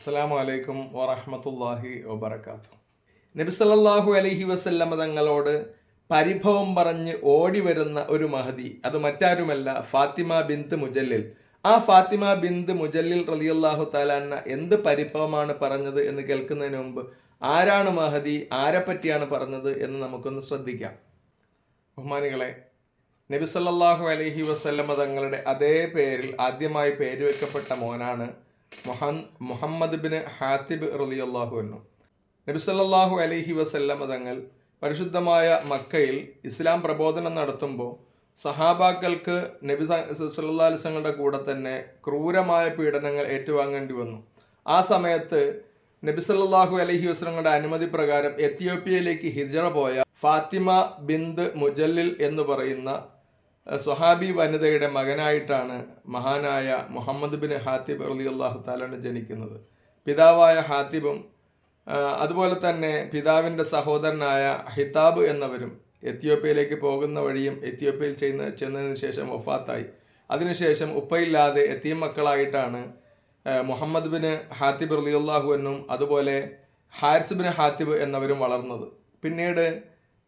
അസ്സാം വലൈക്കും വറഹമത്തല്ലാഹി വബർക്കാത്തു നബി സല്ലല്ലാഹു അലൈഹി വസല്ലമ തങ്ങളോട് പരിഭവം പറഞ്ഞ് ഓടി വരുന്ന ഒരു മഹതി അത് മറ്റാരുമല്ല ഫാത്തിമ ബിന്ദ് മുജല്ലിൽ. ആ ഫാത്തിമ ബിന്ദ് മുജല്ലിൽ റളിയല്ലാഹു താലാന്ന എന്ത് പരിഭവമാണ് പറഞ്ഞത് എന്ന് കേൾക്കുന്നതിന് മുമ്പ് ആരാണ് മഹദി ആരെ പറ്റിയാണ് പറഞ്ഞത് എന്ന് നമുക്കൊന്ന് ശ്രദ്ധിക്കാം. ബഹുമാനികളെ നബി അലഹി അലൈഹി വസല്ലമ തങ്ങളുടെ അതേ പേരിൽ ആദ്യമായി പേര് വെക്കപ്പെട്ട മോനാണ് മുഹൻ- മുഹമ്മദ് ബിൻ ഹാത്തിബ് റലി അള്ളാഹു എന്നു സല്ലല്ലാഹു അലഹി വസല്ലമ തങ്ങൾ പരിശുദ്ധമായ മക്കയിൽ ഇസ്ലാം പ്രബോധനം നടത്തുമ്പോൾ സഹാബാക്കൾക്ക് നബി വസല്ലമയുടെ കൂടെ തന്നെ ക്രൂരമായ പീഡനങ്ങൾ ഏറ്റുവാങ്ങേണ്ടി വന്നു. ആ സമയത്ത് നബി സല്ലല്ലാഹു അലൈഹി വസ്ലങ്ങളുടെ അനുമതി പ്രകാരം എത്തിയോപ്യയിലേക്ക് ഹിജറ പോയ ഫാത്തിമ ബിന്ദ് മുജല്ലിൽ എന്ന് പറയുന്ന സ്വഹാബി വനിതയുടെ മകനായിട്ടാണ് മഹാനായ മുഹമ്മദ് ബിൻ ഹാത്തിബ് അലി അള്ളാഹു താലാണ് ജനിക്കുന്നത്. പിതാവായ ഹാത്തിബും അതുപോലെ തന്നെ പിതാവിന്റെ സഹോദരനായ ഹിതാബ് എന്നവരും എത്യോപ്യയിലേക്ക് പോകുന്ന വഴിയും എത്യോപ്യയിൽ ചെയ്യുന്ന ചെന്നതിന് ശേഷം ഒഫാത്തായി അതിനുശേഷം ഉപ്പയില്ലാതെ എത്തിയ മക്കളായിട്ടാണ് മുഹമ്മദ് ബിൻ ഹാത്തിബ് റലിയുള്ളാഹു എന്നും അതുപോലെ ഹാരിസ് ബിൻ ഹാത്തിബ് എന്നവരും വളർന്നത്. പിന്നീട്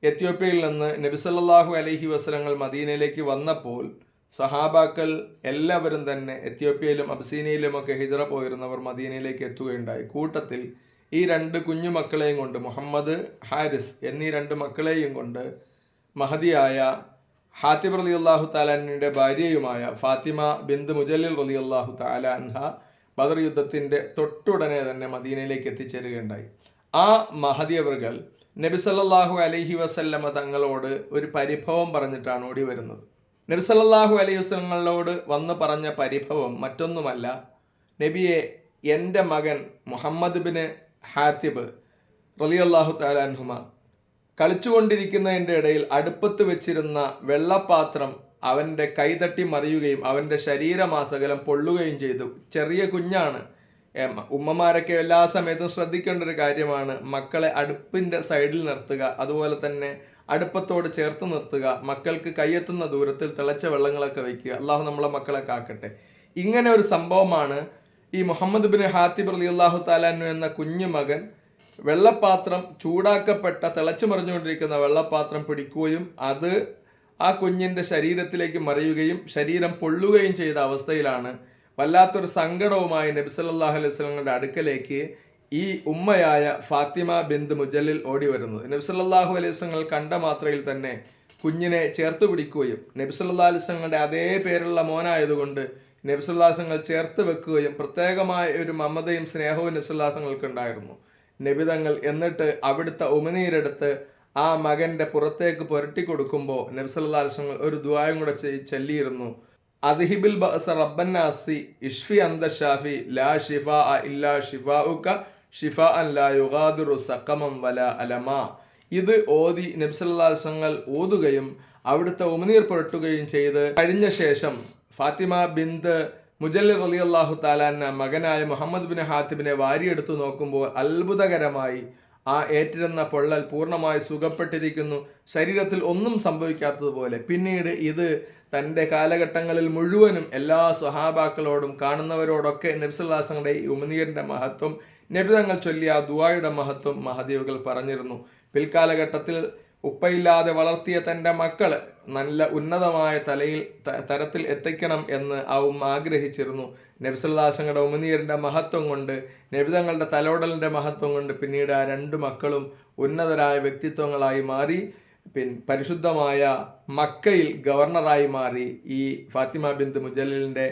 എത്യോപ്യയിൽ നിന്ന് നബിസല്ലാഹു അലഹി വസ്ലങ്ങൾ മദീനയിലേക്ക് വന്നപ്പോൾ സഹാബാക്കൾ എല്ലാവരും തന്നെ എത്യോപ്യയിലും അബ്സീനയിലുമൊക്കെ ഹിജറ പോയിരുന്നവർ മദീനയിലേക്ക് എത്തുകയുണ്ടായി. കൂട്ടത്തിൽ ഈ രണ്ട് കുഞ്ഞുമക്കളെയും കൊണ്ട് മുഹമ്മദ് ഹാരിസ് എന്നീ രണ്ട് മക്കളെയും കൊണ്ട് മഹദിയായ ഹാത്തിബ് റലി അള്ളാഹു താലാനിയുടെ ഭാര്യയുമായ ഫാത്തിമ ബിന്ദ് മുജല്ലിൽ റലി അള്ളാഹു താലാൻഹ ബദർ യുദ്ധത്തിന്റെ തൊട്ടുടനെ തന്നെ മദീനയിലേക്ക് എത്തിച്ചേരുകയുണ്ടായി. ആ മഹദിയവറുകൾ നബി അലഹി വസല്ലമ തങ്ങളോട് ഒരു പരിഭവം പറഞ്ഞിട്ടാണ് ഓടി വരുന്നത്. നബിസല്ലാഹു അലൈഹി വസ്ലങ്ങളോട് വന്ന് പറഞ്ഞ പരിഭവം മറ്റൊന്നുമല്ല. നബിയെ എന്റെ മകൻ മുഹമ്മദ് ബിന് ഹാത്തിബ് റളിയല്ലാഹു താലാൻഹുമ കളിച്ചുകൊണ്ടിരിക്കുന്നതിന്റെ ഇടയിൽ അടുപ്പത്ത് വെച്ചിരുന്ന വെള്ളപ്പാത്രം അവന്റെ കൈതട്ടി മറിയുകയും അവന്റെ ശരീരമാസകലം പൊള്ളുകയും ചെയ്തു. ചെറിയ കുഞ്ഞാണ്. ഉമ്മമാരൊക്കെ എല്ലാ സമയത്തും ശ്രദ്ധിക്കേണ്ട ഒരു കാര്യമാണ് മക്കളെ അടുപ്പിന്റെ സൈഡിൽ നിർത്തുക. അതുപോലെ തന്നെ അടുപ്പത്തോട് ചേർത്ത് നിർത്തുക. മക്കൾക്ക് കയ്യെത്തുന്ന ദൂരത്തിൽ തിളച്ച വെള്ളങ്ങളൊക്കെ വയ്ക്കുക. അള്ളാഹു നമ്മളെ മക്കളെ കാക്കട്ടെ. ഇങ്ങനെ ഒരു സംഭവമാണ് ഈ മുഹമ്മദ് ബിൻ ഹാത്തിബ് അലി അള്ളാഹു താലാനു എന്ന കുഞ്ഞു മകൻ വെള്ളപ്പാത്രം ചൂടാക്കപ്പെട്ട തിളച്ചു മറിഞ്ഞുകൊണ്ടിരിക്കുന്ന വെള്ളപ്പാത്രം പിടിക്കുകയും അത് ആ കുഞ്ഞിന്റെ ശരീരത്തിലേക്ക് മറിയുകയും ശരീരം പൊള്ളുകയും ചെയ്ത അവസ്ഥയിലാണ് വല്ലാത്തൊരു സങ്കടവുമായി നബി സല്ലല്ലാഹു അലൈഹി സ്വലങ്ങളുടെ അടുക്കലേക്ക് ഈ ഉമ്മയായ ഫാത്തിമ ബിന്ദ് മുജല്ലിൽ ഓടി വരുന്നത് നബി സല്ലല്ലാഹു അലൈഹി സ്വലങ്ങൾ കണ്ട മാത്രയിൽ തന്നെ കുഞ്ഞിനെ ചേർത്ത് പിടിക്കുകയും നബി സല്ലല്ലാഹു അലൈഹി വസല്ലങ്ങളുടെ അതേ പേരുള്ള മോനായതുകൊണ്ട് നബി സല്ലല്ലാഹു അലൈഹി വസല്ലങ്ങൾ ചേർത്ത് വെക്കുകയും പ്രത്യേകമായ ഒരു മമതയും സ്നേഹവും നബി സല്ലല്ലാഹു അലൈഹി വസല്ലങ്ങൾക്ക് ഉണ്ടായിരുന്നു. നബിതങ്ങൾ എന്നിട്ട് അവിടുത്തെ ഉമനീരെടുത്ത് ആ മകന്റെ പുറത്തേക്ക് പുരട്ടി കൊടുക്കുമ്പോൾ നബി സല്ലല്ലാഹു അലൈഹി വസല്ലം ഒരു ദുആയും കൂടെ ചൊല്ലിയിരുന്നു. അദ്ഹിബിൽ ബഅസ റബ്ബന്നാസി ഇഷ്ഫി അന്ത ഷാഫി ലാ ഷിഫാ ഇല്ലാ ഷിഫാഉക ഷിഫാഅൻ ലാ യുഗാദുറു സക്കമം വല അലമ. ഇത് ഓതി നബ്സല്ലാസങ്ങൾ ഓതുകയും അവിടുത്തെ ഉമനീർ പുരട്ടുകയും ചെയ്ത് കഴിഞ്ഞ ശേഷം ഫാത്തിമ ബിന്ദ് മുജല്ലി അലി അള്ളാഹു താലാന്ന മകനായ മുഹമ്മദ് ബിൻ ഹാത്തിബിനെ വാരിയെടുത്തു നോക്കുമ്പോൾ അത്ഭുതകരമായി ആ ഏറ്റിരുന്ന പൊള്ളൽ പൂർണമായി സുഖപ്പെട്ടിരിക്കുന്നു. ശരീരത്തിൽ ഒന്നും സംഭവിക്കാത്തതുപോലെ. പിന്നീട് ഇത് തന്റെ കാലഘട്ടങ്ങളിൽ മുഴുവനും എല്ലാ സ്വഹാബാക്കളോടും കാണുന്നവരോടൊക്കെ നബ്സുല്ലാസങ്ങളുടെ ഈ ഉമനീറിന്റെ മഹത്വം നബിതങ്ങൾ ചൊല്ലിയ ദുവായുടെ മഹത്വം മഹദീവുകൾ പറഞ്ഞിരുന്നു. പിൽക്കാലഘട്ടത്തിൽ ഉപ്പയില്ലാതെ വളർത്തിയ തന്റെ മക്കൾ നല്ല ഉന്നതമായ തലയിൽ തരത്തിൽ എത്തിക്കണം എന്ന് ആ ഉമ്മ ആഗ്രഹിച്ചിരുന്നു. നബ്സുല്ലാസങ്ങളുടെ ഉമനീറിന്റെ മഹത്വം കൊണ്ട് നബിതങ്ങളുടെ തലോടലിന്റെ മഹത്വം കൊണ്ട് പിന്നീട് ആ രണ്ട് മക്കളും ഉന്നതരായ വ്യക്തിത്വങ്ങളായി മാറി. പിൻ പരിശുദ്ധമായ മക്കയിൽ ഗവർണറായി മാറി ഈ ഫാത്തിമ ബിന്ദു മുജലിലിന്റെ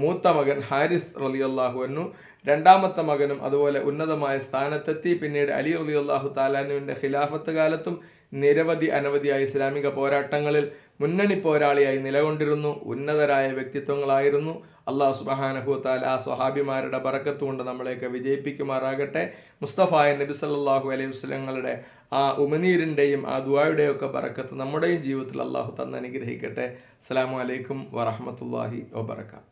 മൂത്ത മകൻ ഹാരിസ് റലിയല്ലാഹു എന്നു രണ്ടാമത്തെ മകനും അതുപോലെ ഉന്നതമായ സ്ഥാനത്തെത്തി. പിന്നീട് അലി റലിയല്ലാഹു താലാനുവിന്റെ ഖിലാഫത്ത് കാലത്തും നിരവധി അനവധിയായ ഇസ്ലാമിക പോരാട്ടങ്ങളിൽ മുന്നണി പോരാളിയായി നിലകൊണ്ടിരുന്നു. ഉന്നതരായ വ്യക്തിത്വങ്ങളായിരുന്നു. അള്ളാഹു സുബാനഹു താല ആ സ്വഹാബിമാരുടെ ബറക്കത്ത് കൊണ്ട് നമ്മളെയൊക്കെ വിജയിപ്പിക്കുമാറാകട്ടെ. മുസ്തഫായ നബി സല്ലല്ലാഹു അലൈഹി വസല്ലങ്ങളുടെ ആ ഉമനീരിന്റെയും ആ ദുവായുടെയും ഒക്കെ ബറക്കത്ത് നമ്മുടെയും ജീവിതത്തിൽ അള്ളാഹു തന്ന് അനുഗ്രഹിക്കട്ടെ. അസ്സലാമു അലൈക്കും വറഹ്മത്തുള്ളാഹി വബറകാത്ത്